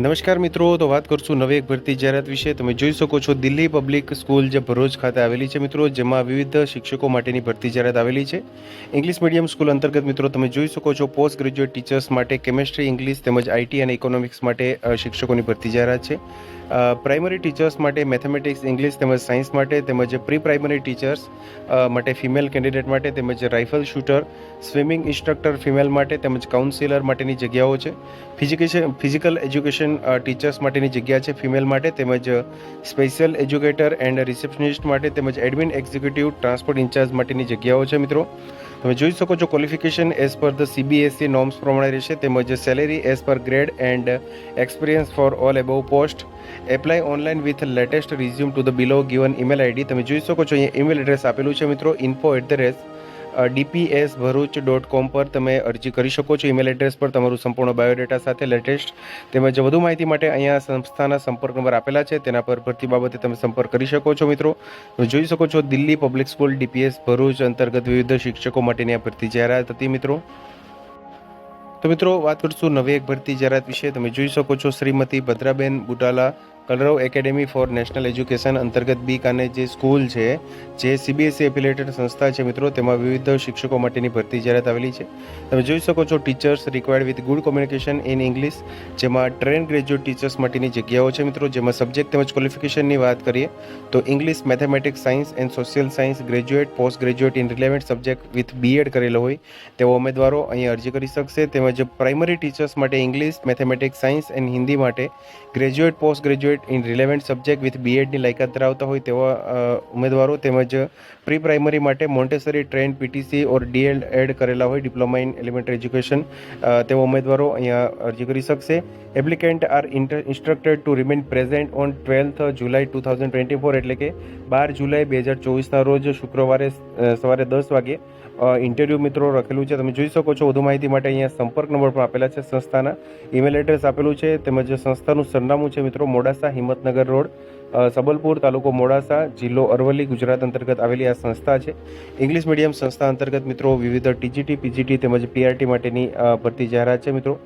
નમસ્કાર મિત્રો, તો વાત કરશું નવી એક ભરતી જાહેરાત વિશે. તમે જોઈ શકો છો, દિલ્હી પબ્લિક સ્કૂલ જે ભરૂચ ખાતે આવેલી છે મિત્રો, જેમાં વિવિધ શિક્ષકો માટેની ભરતી જાહેરાત આવેલી છે. ઇંગ્લિશ મીડિયમ સ્કૂલ અંતર્ગત મિત્રો, તમે જોઈ શકો છો પોસ્ટ ગ્રેજ્યુએટ ટીચર્સ માટે કેમેસ્ટ્રી ઇંગ્લિશ તેમજ આઈટી અને ઇકોનોમિક્સ માટે શિક્ષકોની ભરતી જાહેરાત છે. પ્રાઇમરી ટીચર્સ માટે મેથેમેટિક્સ ઇંગ્લિશ તેમજ સાયન્સ માટે તેમજ પ્રી પ્રાઇમરી ટીચર્સ માટે ફિમેલ કેન્ડિડેટ માટે તેમજ rifle shooter swimming instructor female માટે તેમજ કાઉન્સિલર માટેની જગ્યાઓ છે. ફિઝિકેશન ફિઝિકલ એજ્યુકેશન ટીચર્સ માટેની જગ્યા છે ફિમેલ માટે તેમજ સ્પેશિયલ એજ્યુકેટર એન્ડ રિસેપ્શનિસ્ટ માટે તેમજ એડમિન એક્ઝિક્યુટિવ ટ્રાન્સપોર્ટ ઇન્ચાર્જ માટેની જગ્યાઓ છે મિત્રો. તમે જોઈ શકો છો qualification as per the CBSE norms પ્રમાણે રહેશે. તેમજ salary as per grade and experience for all above post apply online with latest resume to the below given email ID તમે જોઈ શકો છો, અહીંયા ઈમેલ એડ્રેસ આપેલું છે મિત્રો info at the rate DPS Bharuch dot com પર તમે અરજી કરી શકો છો. ઈમેલ એડ્રેસ પર તમારું સંપૂર્ણ બાયોડેટા સાથે લેટેસ્ટ તેમજ વધુ માહિતી માટે અહીંયા સંસ્થાના સંપર્ક નંબર આપેલા છે. તેના પર ભરતી બાબતે તમે સંપર્ક કરી શકો છો મિત્રો. જોઈ શકો છો Delhi Public School DPS Bharuch અંતર્ગત વિવિધ શિક્ષકો માટેની આ ભરતી જાહેરાત હતી મિત્રો. તો મિત્રો, વાત કરશું નવી એક ભરતી જાહેરાત વિશે. તમે જોઈ શકો છો Shrimati Bhadraben Butala Kalrav academy for national education અંતર્ગત બી કાને જે સ્કૂલ છે, જે સીબીએસસી એફિલેટેડ સંસ્થા છે મિત્રો, તેમાં વિવિધ શિક્ષકો માટેની ભરતી જાહેરાત આવેલી છે. તમે જોઈ શકો છો teachers required with good communication in English જેમાં ટ્રેન ગ્રેજ્યુએટ ટીચર્સ માટેની જગ્યાઓ છે મિત્રો, જેમાં સબ્જેક્ટ તેમજ ક્વોલિફિકેશનની વાત કરીએ, તો English mathematics science and social science graduate post graduate in relevant subject with BEd કરેલો હોય, તેવા ઉમેદવારો અહીં અરજી કરી શકશે. તેમજ પ્રાઇમરી ટીચર્સ માટે English mathematics science and Hindi માટે graduate post graduate in relevant subject with બીએડની લાયકાત ધરાવતા હોય તેવા ઉમેદવારો તેમજ પ્રી પ્રાઇમરી માટે Montessori train PTC or DEl Ed કરેલા હોય ડિપ્લોમા ઇન એલિમેન્ટરી એજ્યુકેશન તેવા ઉમેદવારો અહીંયા અરજી કરી શકશે. Applicant are instructed to remain present on twelfth July two thousand twenty four એટલે કે બાર જુલાઈ બે હજાર ચોવીસના રોજ શુક્રવારે સવારે દસ વાગે ઇન્ટરવ્યૂ મિત્રો રખેલું છે. તમે જોઈ શકો છો વધુ માહિતી માટે અહીંયા સંપર્ક નંબર પણ આપેલા છે સંસ્થાના. ઈમેલ એડ્રેસ આપેલું છે તેમજ સંસ્થાનું સરનામું છે મિત્રો, મોડાસા હિંમતનગર રોડ સબલપુર તાલુકો મોડાસા, જિલ્લો અરવલ્લી, ગુજરાત અંતર્ગત આવેલી આ સંસ્થા છે. ઇંગ્લિશ મીડિયમ સંસ્થા અંતર્ગત મિત્રો વિવિધ ટીજીટી, પીજીટી તેમજ પીઆરટી માટેની ભરતી જાહેરાત છે મિત્રો.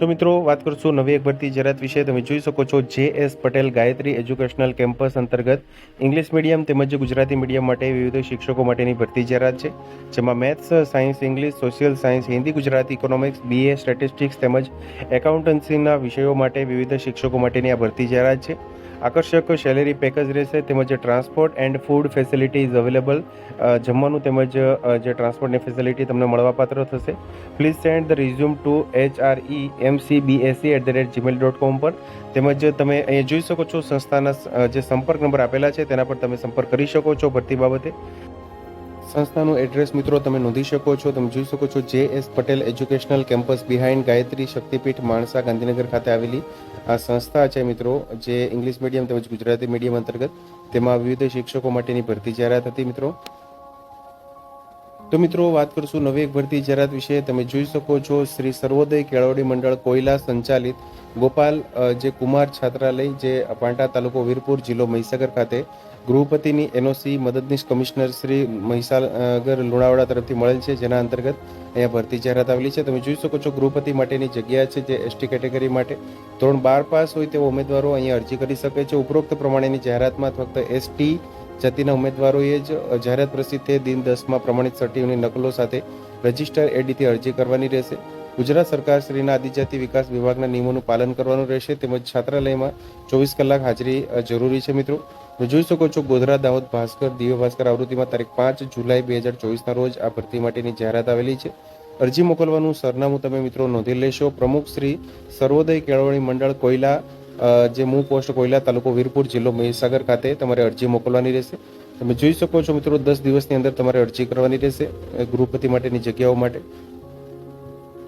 તો મિત્રો, વાત કરશું નવી એક ભરતી જાહેરાત વિશે. તમે જોઈ શકો છો J S Patel Gayatri educational campus અંતર્ગત ઇંગ્લિશ મીડિયમ તેમજ ગુજરાતી મીડિયમ માટે વિવિધ શિક્ષકો માટેની ભરતી જાહેરાત છે. જેમાં maths, science English, social science, Hindi, Gujarati economics, BA, statistics તેમજ એકાઉન્ટન્સીના વિષયો માટે વિવિધ શિક્ષકો માટેની આ ભરતી જાહેરાત છે. આકર્ષક સેલેરી પેકેજ રહેશે, તેમજ transport and food facility is available જમવાનું તેમજ જે ટ્રાન્સપોર્ટની ફેસિલિટી તમને મળવાપાત્ર થશે. Please send the resume to H R E M C B AC at the rate Gmail dot com પર. તેમજ તમે અહીંયા જોઈ શકો છો સંસ્થાના જે સંપર્ક નંબર આપેલા છે, તેના પર તમે સંપર્ક કરી શકો છો ભરતી બાબતે. સંસ્થાનું એડ્રેસ મિત્રો તમે નોંધી શકો છો. તમે જોઈ શકો છો J S Patel educational campus behind Gayatri Shaktipeeth Mansa Gandhinagar ખાતે આવેલી આ સંસ્થા છે મિત્રો, જે ઇંગ્લિશ મીડિયમ તેમજ ગુજરાતી મીડિયમ અંતર્ગત તેમાં વિવિધ શિક્ષકો માટેની ભરતી જાહેરાત હતી મિત્રો. તો મિત્રો, વાત કરશું નવી એક ભરતી જાહેરાત વિશે. તમે જોઈ શકો છો શ્રી સર્વોદય કેળવણી મંડળ કોયલા સંચાલિત ગોપાલ જે કુમાર છાત્રાલય, જે પાંટા તાલુકો વીરપુર જિલ્લો મહીસાગર ખાતે ગૃહપતિની એનઓસી મદદનીશ કમિશનર શ્રી મહિસાગર લુણાવાડા તરફથી મળેલ છે, જેના અંતર્ગત અહીંયા ભરતી જાહેરાત આવેલી છે. તમે જોઈ શકો છો ગૃહપતિ માટેની જગ્યા છે, જે એસટી કેટેગરી માટે ધોરણ બાર પાસ હોય તેવા ઉમેદવારો અહીંયા અરજી કરી શકે છે. ઉપરોક્ત પ્રમાણેની જાહેરાતમાં ફક્ત એસટી જાતિના ઉમેદવારોએ જ જાહેરાત પ્રસિદ્ધ દિન દસમાં પ્રમાણિત સર્ટિફિકેટની નકલો સાથે રજિસ્ટર એડીથી અરજી કરવાની રહેશે. ગુજરાત સરકાર શ્રીના આદિજાતિ વિકાસ વિભાગના નિયમોનું પાલન કરવાનું રહેશે. તેમજ છાત્રાલયમાં ચોવીસ કલાક હાજરી જરૂરી છે મિત્રો. તમે જોઈ શકો છો ગોધરા દાહોદ ભાસ્કર દિવ્ય ભાસ્કર આવૃત્તિમાં તારીખ પાંચ જુલાઈ બે હજાર ચોવીસના રોજ આ ભરતી માટેની જાહેરાત આવેલી છે. અરજી મોકલવાનું સરનામું તમે મિત્રો નોંધી લેશો. પ્રમુખ શ્રી સર્વોદય કેળવણી મંડળ કોયલા જે મૂળ પોસ્ટ કોયલા તાલુકો વીરપુર જિલ્લો મહીસાગર ખાતે તમારે અરજી મોકલવાની રહેશે. તમે જોઈ શકો છો મિત્રો દસ દિવસની અંદર તમારે અરજી કરવાની રહેશે ગૃહપતિ માટેની જગ્યાઓ માટે.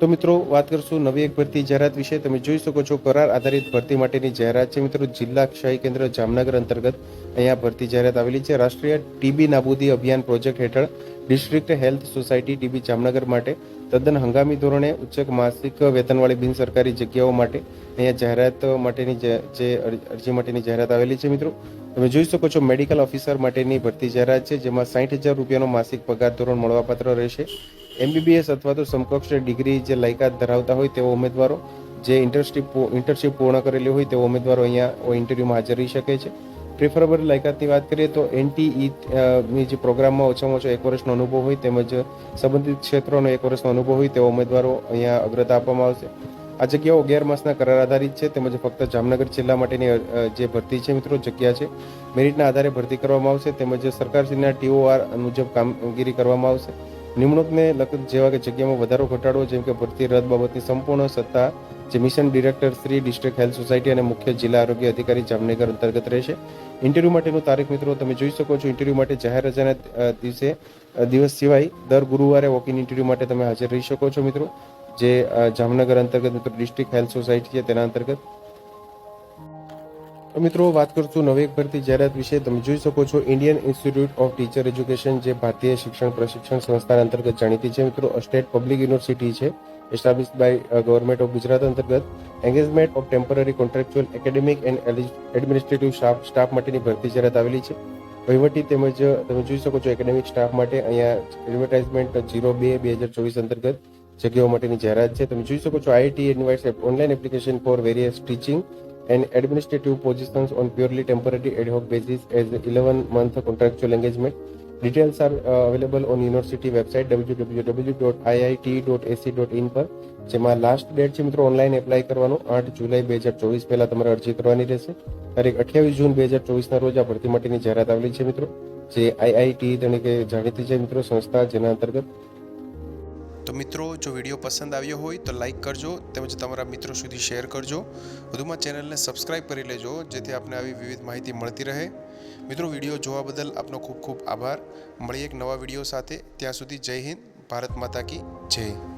તો મિત્રો, વાત કરશું નવી એક ભરતી જાહેરાત વિશે. તમે જોઈ શકો છો, કરાર આધારિત ભરતી માટેની જાહેરાત છે. મિત્રો, જિલ્લા ક્ષય કેન્દ્ર જામનગર અંતર્ગત અહીંયા ભરતી જાહેરાત આવેલી છે. રાષ્ટ્રીય ટીબી નાબૂદી અભિયાન પ્રોજેક્ટ હેઠળ district health society TB Jamnagar માટે તદ્દન હંગામી ધોરણે ઉચ્ચક માસિક વેતનવાળી બિન સરકારી જગ્યાઓ માટે અહીંયા જાહેરાત માટેની જે અરજી માટેની જાહેરાત આવેલી છે. મિત્રો, તમે જોઈ શકો છો, મેડિકલ ઓફિસર માટેની ભરતી જાહેરાત છે, જેમાં સાઠ હજાર રૂપિયાનો માસિક પગાર ધોરણ મળવાપાત્ર રહેશે. એમબીબીએસ અથવા તો સમકક્ષ ડિગ્રી જે લાયકાત ધરાવતા હોય તેવા ઉમેદવારો, જે ઇન્ટર્નશીપ ઇન્ટર્નશીપ પૂર્ણ કરેલી હોય તેવા ઉમેદવારો અહીંયા ઇન્ટરવ્યુમાં હાજર રહી શકે છે. પ્રિફરેબલ લાયકાતની વાત કરીએ તો એનટીઈ ની જે પ્રોગ્રામમાં ઓછામાં ઓછો એક વર્ષનો અનુભવ હોય તેમજ સંબંધિત ક્ષેત્રોનો એક વર્ષનો અનુભવ હોય તેવા ઉમેદવારો અહીંયા અગ્રતા આપવામાં આવશે. આ જગ્યાઓ અગિયાર માસના કરાર આધારિત છે તેમજ ફક્ત જામનગર જિલ્લા માટેની જે ભરતી છે મિત્રો જગ્યા છે, મેરિટના આધારે ભરતી કરવામાં આવશે તેમજ સરકારશ્રીના ટીઓઆર મુજબ કામગીરી કરવામાં આવશે. નિમણૂકને લગત જેવા કે જગ્યામાં વધારો ઘટાડો જેમ કે ભરતી રદ બાબતની સંપૂર્ણ સત્તા, જે mission director Shri district health society અને મુખ્ય જિલ્લા આરોગ્ય અધિકારી જામનગર અંતર્ગત રહેશે. ઇન્ટરવ્યૂ માટેનું તારીખ મિત્રો તમે જોઈ શકો છો. ઇન્ટરવ્યૂ માટે જાહેર રજાના દિવસે દિવસ સિવાય દર ગુરુવારે વોક ઇન ઇન્ટરવ્યૂ માટે તમે હાજર રહી શકો છો મિત્રો. જે જામનગર અંતર્ગત મિત્રો ડિસ્ટ્રિક્ટ હેલ્થ સોસાયટી છે તેના અંતર્ગત. તો મિત્રો, વાત કરશું નવી એક ભરતી. જાહેરાત વિશે તમે જોઈ શકો છો Indian Institute of Teacher Education જે ભારતીય શિક્ષણ પ્રશિક્ષણ સંસ્થા અંતર્ગત જાણીતી છે. મિત્રો સ્ટેટ પબ્લિક યુનિવર્સિટી છે establish by government of Gujarat અંતર્ગત. Engagement of temporary contractual academic and administrative staff માટેની ભરતી જાહેરાત આવેલી છે. વહીવટી તેમજ તમે જોઈ શકો છો એકેડેમિક સ્ટાફ માટે અહીંયા એડવર્ટાઇઝમેન્ટ જીરો બે બે હજાર ચોવીસ અંતર્ગત જગ્યાઓ માટેની જાહેરાત છે. તમે જોઈ શકો છો IIT invites online application for various teaching and administrative positions on purely temporary ad hoc basis as 11 month contractual engagement. Details are uh, available on university website www.iit.ac.in પર જેમાં લાસ્ટ ડેટ છે મિત્રો ઓનલાઈન એપ્લાય કરવાનો આઠ જુલાઈ બે હજાર ચોવીસ પહેલા તમારે અરજી કરવાની રહેશે તારીખ અઠ્યાવીસ જૂન બે હજાર ચોવીસના રોજ આ ભરતી માટેની જાહેરાત આવેલી છે મિત્રો જે આઈઆઈટી તરીકે જાણીતી છે મિત્રો સંસ્થા જેના અંતર્ગત તો મિત્રો, જો વીડિયો પસંદ આવ્યો હોય તો લાઇક કરજો, તેમજ તમારા મિત્રો સુધી શેર કરજો. વધુમાં ચેનલને સબસ્ક્રાઇબ કરી લેજો, જેથી આપને આવી વિવિધ માહિતી મળતી રહે. મિત્રો, વીડિયો જોવા બદલ આપનો ખૂબ ખૂબ આભાર. મળીએ એક નવા વીડિયો સાથે. ત્યાં સુધી જય હિન્દ, ભારત માતા કી જય.